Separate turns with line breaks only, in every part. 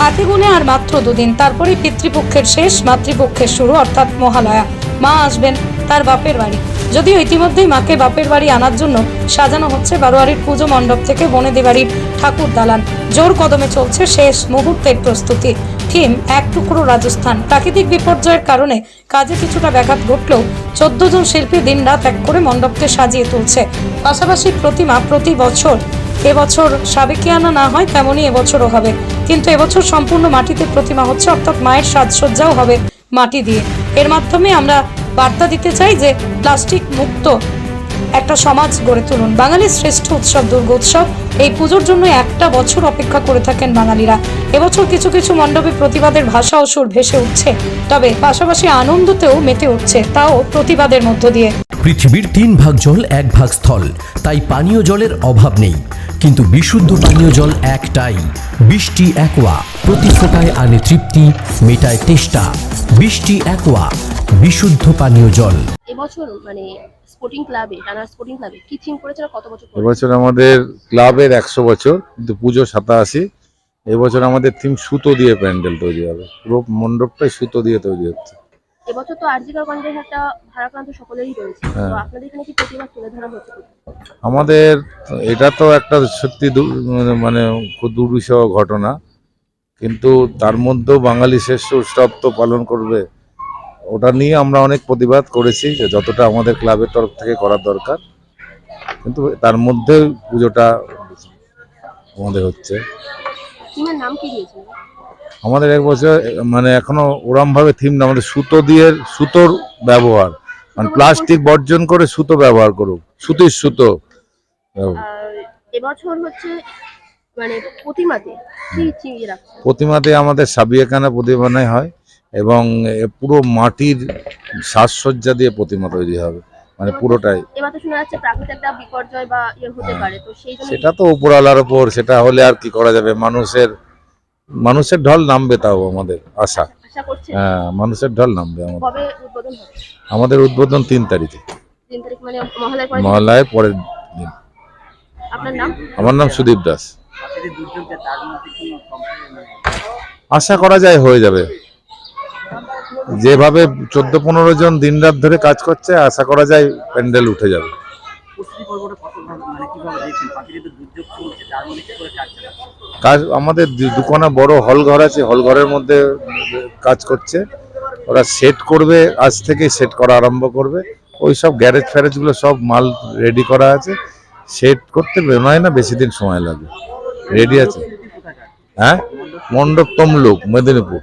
হাতে গুনে আর মাত্র দুদিন। তারপরে পিতৃপক্ষের শেষ, মাতৃপক্ষের শুরু, অর্থাৎ মহালয়া। মা আসবেন তার বাপের বাড়ি। যদিও ইতিমধ্যেই মাকে বাপের বাড়ি আনার জন্য সাজানো হচ্ছে বারোয়ারির পুজো মণ্ডপ থেকে বনেদি বাড়ির ঠাকুর দালান। জোর কদমে চলছে শেষ মুহূর্তের প্রস্তুতি। থিম, এক টুকরো রাজস্থান। প্রাকৃতিক বিপর্যয়ের কারণে কাজে কিছুটা ব্যাঘাত ঘটলেও চোদ্দ জন শিল্পী দিনরাত এক করে মণ্ডপকে সাজিয়ে তুলছে। পাশাপাশি প্রতিমা প্রতি বছর এবছর সাবেকিয়ানা না হয় তেমনই এবছরও হবে। কিন্তু এবছর সম্পূর্ণ মাটিতে প্রতিমা হচ্ছে, অর্থাৎ মায়ের সাজসজ্জাও হবে মাটি দিয়ে। এর মাধ্যমে আমরা বার্তা দিতে চাই যে প্লাস্টিক মুক্ত একটা সমাজ গড়ে তুলুন। বাঙালির শ্রেষ্ঠ উৎসব দুর্গোৎসব এই পুজোর জন্য একটা বছর অপেক্ষা করে থাকেন বাঙালিরা। এবছর কিছু কিছু মণ্ডপে প্রতিবাদের ভাষা ও সুর ভেসে উঠছে, তবে পাশাপাশি আনন্দতেও মেতে উঠছে, তাও প্রতিবাদের মধ্য দিয়ে।
পৃথিবীর তিন ভাগ জল এক ভাগ স্থল। তাই পানীয় জলের অভাব নেই। কিন্তু বিশুদ্ধ পানীয় জল একটাই। বৃষ্টি একোয়া। প্রতি ফোটায় আনে তৃপ্তি মেটায় তেষ্টা। বৃষ্টি একোয়া। বিশুদ্ধ পানীয় জল।
এবছর মানে স্পোর্টিং ক্লাবে স্পোর্টিং ক্লাবে কি থিম করেছে কত বছর
এবছর আমাদের ক্লাবের একশো বছর কিন্তু পুজো সাতাশি। এবছর আমাদের থিম সুতো দিয়ে প্যান্ডেল তৈরি হবে। পুরো মণ্ডপটাই সুতো দিয়ে তৈরি হচ্ছে।
এবছর তো আর্জিকার একটা ভারাক্রান্ত সকলেরই রয়েছে। তো
হ্যাঁ।
আপনাদের এখানে কি তুলে ধরা হচ্ছে?
আমাদের এটা তো একটা সত্যি মানে খুব দুর্বিষহ ঘটনা। কিন্তু তার মধ্যেও বাঙালি শ্রেষ্ঠ উৎসব তো পালন করবে। ওটা নিয়ে আমরা অনেক প্রতিবাদ করেছি যে যতটা আমাদের ক্লাবের তরফ থেকে করার দরকার। কিন্তু তার মধ্যে পুজোটা আমাদের হচ্ছে।
নাম কি
আমাদের এক বছর মানে এখনও ওরমভাবে থিম না আমাদের সুতো দিয়ে সুতোর ব্যবহার। মানে প্লাস্টিক বর্জন করে সুতো ব্যবহার করুক। সুতির সুতো।
এবছর হচ্ছে মানে প্রতিমাতে
আমাদের সাবিয়াখানা প্রতিমানাই হয় এবং পুরো মাটির সাজসজ্জা দিয়ে প্রতিমা তৈরি হবে। মানে পুরোটাই।
ইয়ে জন্য
সেটা তো উপরওয়ালার ওপর সেটা হলে আর কি করা যাবে? মানুষের মানুষের ঢল নামবে তাও আমাদের আশা।
আশা
হ্যাঁ মানুষের ঢল নামবে আমাদের।
কবে উদ্বোধন হবে?
আমাদের উদ্বোধন তিন তারিখে।
মানে মহালয়ার
মহলায় পরের দিন। আমার নাম সুদীপ দাস। আশা করা যায় হয়ে যাবে। যেভাবে চোদ্দ পনেরো জন দিনরাত ধরে কাজ করছে আশা করা যায় প্যান্ডেল উঠে যাবে।
প্রস্তুতি পর্বটা কত মানে কীভাবে দেখছেন? প্রাকৃতিক দুর্যোগ চলছে তার মধ্যে কি করে কাজ চালাচ্ছে।
কাজ আমাদের দু- দুখানা বড় হল ঘর আছে হল ঘরের মধ্যে কাজ করছে। ওরা সেট করবে আজ থেকে সেট করা আরম্ভ করবে। ওই সব গ্যারেজ ফ্যারেজগুলো সব মাল রেডি করা আছে। সেট করতে হয় না বেশি দিন সময় লাগবে রেডি আছে। হ্যাঁ? মণ্ডপ তমলুক মেদিনীপুর।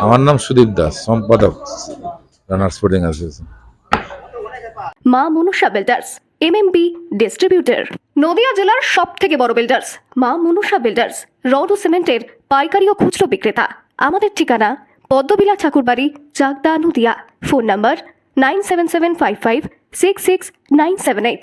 আমার নাম সুদীপ দাস সম্পাদক। রানার স্পোর্টিং অ্যাসোসিয়েশন
মা Manusha builders MMB distributor Nadia জেলার সব থেকে বড় বিল্ডার্স মা মনুষা বিল্ডার্স রড ও সিমেন্টের পাইকারি ও খুচরো বিক্রেতা। আমাদের ঠিকানা Padmabila Thakurbari, Chakdah Nadia. Phone number nine seven seven five five six six nine seven eight.